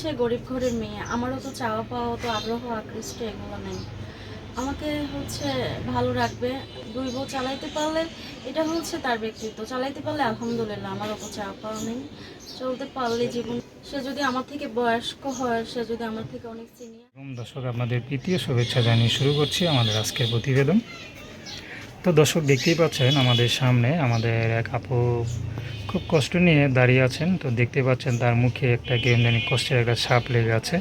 হচ্ছে গরিব ঘরের মেয়ে। আমারও তো চাওয়া পাওয়া, তো আগ্রহ, আকৃষ্ট, এগুলো নেই। আমাকে হচ্ছে ভালো রাখবে। দুই বউ চালাইতে পারলে এটা হচ্ছে তার ব্যক্তিত্ব। চালাইতে পারলে আলহামদুলিল্লাহ আমার অত চাওয়া পাওয়া নেই। চলতে পারলে জীবন, সে যদি আমার থেকে বয়স্ক হয়, সে যদি আমার থেকে অনেক সিনিয়র দর্শক, আপনাদের প্রীতীয় শুভেচ্ছা জানিয়ে শুরু করছি আমাদের আজকের প্রতিবেদন। তো দর্শক দেখতেই পাচ্ছেন আমাদের সামনে আমাদের এক আপু খুব কষ্ট নিয়ে দাঁড়িয়ে আছেন। তো দেখতে পাচ্ছেন তার মুখে একটা জানি কষ্টের একটা সাপ লেগে আছে।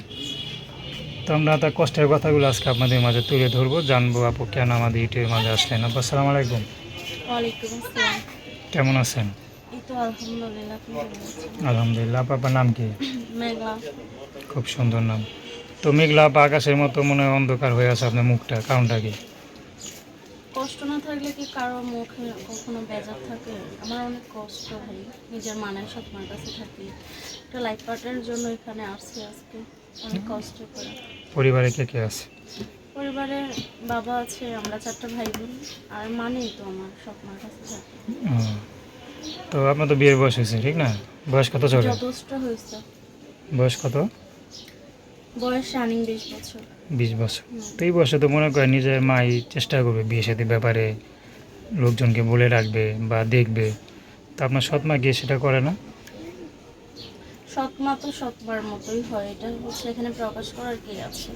তো আমরা তার কষ্টের কথাগুলো আজকে আপনাদের মাঝে তুলে ধরবো। জানব আপু কেন আমাদের ইউটিউবের মাঝে আসলেন? আপু আসসালামু আলাইকুম। কেমন আছেন? আলহামদুলিল্লাহ আপনার নাম কি? খুব সুন্দর নাম। তো মেঘলা আকাশের মতো মনে হয় অন্ধকার হয়ে আছে আপনার মুখটা কারণটা কি? থাকলে কি কারও মুখে কখনো বেজার থাকে? আমার অনেক কষ্ট হয়। নিজের মানের স্বপ্নের কাছে থাকি। একটা লাইফ পার্টনারের জন্য এখানে আসছি আজকে। অনেক কষ্ট করে। পরিবারে কে কে আছে? পরিবারে বাবা আছে আমরা চারটা ভাই বোন আর মানেই তো আমার স্বপ্নের কাছে থাকে। তো আপনার তো বিয়ের বয়স হয়েছে ঠিক না? বয়স কত চলে? যথেষ্ট হয়েছে। বয়স কত? বয়স রানিং বিশ বছর। বিশ বছর। তো এই বয়সে তো মনে করেন নিজের মাই চেষ্টা করবে বিয়ে সাথে ব্যাপারে লোকজনকে বলে রাখবে বা দেখবে। তো আপনার সৎ মা গিয়ে সেটা করে না? সৎ মা তো সৎমার মতোই হয় এটা হচ্ছে এখানে প্রকাশ করার কি আছে?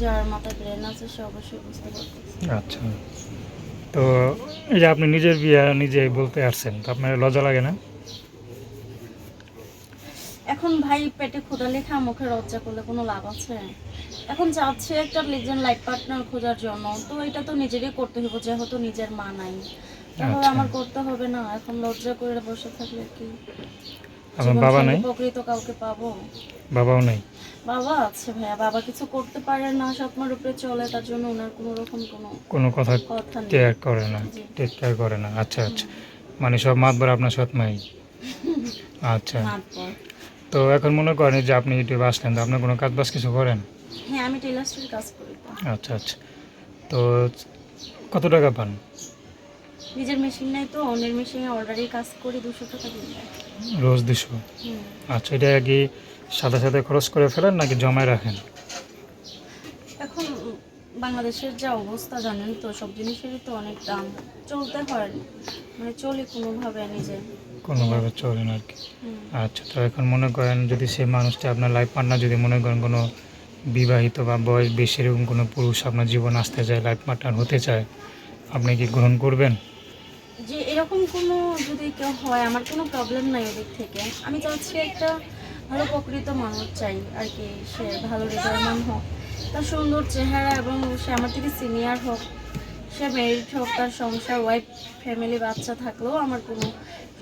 যার মাথায় ব্রেন আছে সে অবশ্যই বুঝতে পারবে। আচ্ছা। তো এই যে আপনি নিজের বিয়ে নিজে বলতে আসছেন তো আপনার লজ্জা লাগে না? এখন ভাই পেটে ক্ষুদা লেখা মুখে লজ্জা করলে কোনো লাভ আছে? এখন চাচ্ছে একটা লিজেন্ড লাইফ পার্টনার খোঁজার জন্য তো এটা তো নিজেরই করতে হবে যেহেতু নিজের মা নাই। তাহলে আচ্ছা। আমার করতে হবে না এখন লজ্জা করে বসে থাকলে কি? জীবন বাবা নাই? প্রকৃত কাউকে পাবো? বাবাও নেই? বাবা আছে ভাইয়া বাবা কিছু করতে পারে না স্বপ্নের উপরে চলে তার জন্য ওনার কোনো রকম কোনো কোনো কথা কেয়ার করে না। টেক কেয়ার করে না। আচ্ছা আচ্ছা। মানে সব মাতবার আপনার সৎ মাই। আচ্ছা। তো এখন মনে করেন যে আপনি ইউটিউবে আসলেন তো আপনার কোনো কাজ বাজ কিছু করেন? হ্যাঁ আমি টেলার্সের কাজ করি আচ্ছা আচ্ছা। তো কত টাকা পান? নিজের মেশিন নাই তো অন্যের মেশিনে অর্ডারে কাজ করি দুশো টাকা দিন রোজ দুশো। আচ্ছা এটা কি সাথে সাথে খরচ করে ফেলেন নাকি জমায় রাখেন? এখন বাংলাদেশের যা অবস্থা জানেন তো সব জিনিসেরই তো অনেক দাম। চলতে হয় মানে চলি কোনোভাবে নিজে। কোনোভাবে চলেন আর কি। হুম। আচ্ছা তো এখন মনে করেন যদি সে মানুষটা আপনার লাইফ পার্টনার যদি মনে করেন কোনো বিবাহিত বা বয়স বেশি এরকম কোনো পুরুষ আপনার জীবন আসতে চায় লাইফ পার্টনার হতে চায়, আপনি কি গ্রহণ করবেন? যে এরকম কোনো যদি কেউ হয়, আমার কোনো প্রবলেম নাই ওদিক থেকে। আমি চাচ্ছি একটা ভালো প্রকৃত মানুষ চাই, আর কি, সে ভালো হৃদয়মান হোক, তার সুন্দর চেহারা এবং সে আমার থেকে সিনিয়র হোক, সে মেরিট হোক, তার সংসার ওয়াইফ ফ্যামিলি বাচ্চা থাকলেও আমার কোনো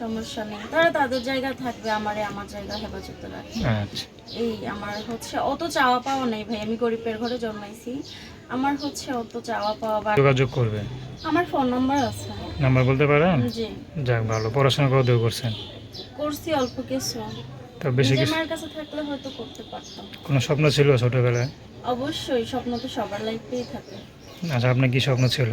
সমস্যা নেই। তারা তাদের জায়গা থাকবে আমারে আমার জায়গা হেফাজতে রাখবে আচ্ছা। এই আমার হচ্ছে অত চাওয়া পাওয়া নেই ভাই আমি গরিবের ঘরে জন্মাইছি। আমার হচ্ছে অত চাওয়া পাওয়া বা যোগাযোগ করবেন আমার ফোন নাম্বার আছে। নাম্বার বলতে পারেন? জি। যাক ভালো। পড়াশোনা কত দূর করছেন? করছি অল্প কিছু। তো বেশি কিছু মায়ের কাছে থাকলে হয়তো করতে পারতাম। কোনো স্বপ্ন ছিল ছোটোবেলায়? অবশ্যই স্বপ্ন তো সবার লাইফেই থাকে। আচ্ছা আপনার কি স্বপ্ন ছিল?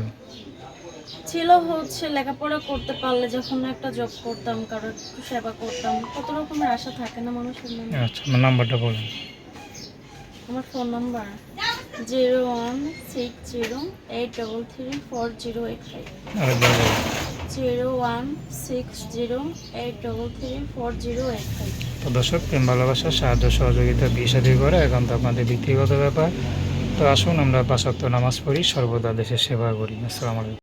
ছিল হচ্ছে লেখাপড়া করতে পারলে যখন একটা জব করতাম কারোর একটু সেবা করতাম কত রকমের আশা থাকে না মানুষের মনে? আচ্ছা আমার নাম্বারটা বলেন। আমার phone number zero one six zero eight double three four zero eight five zero one six zero eight double three four zero eight five তো দর্শক প্রেম ভালোবাসা সাহায্য সহযোগিতা সাথী করে এখন তো আপনাদের ব্যক্তিগত ব্যাপার। তো আসুন আমরা পাঁচক্ত নামাজ পড়ি সর্বদা দেশের সেবা করি। আসসালামু আলাইকুম।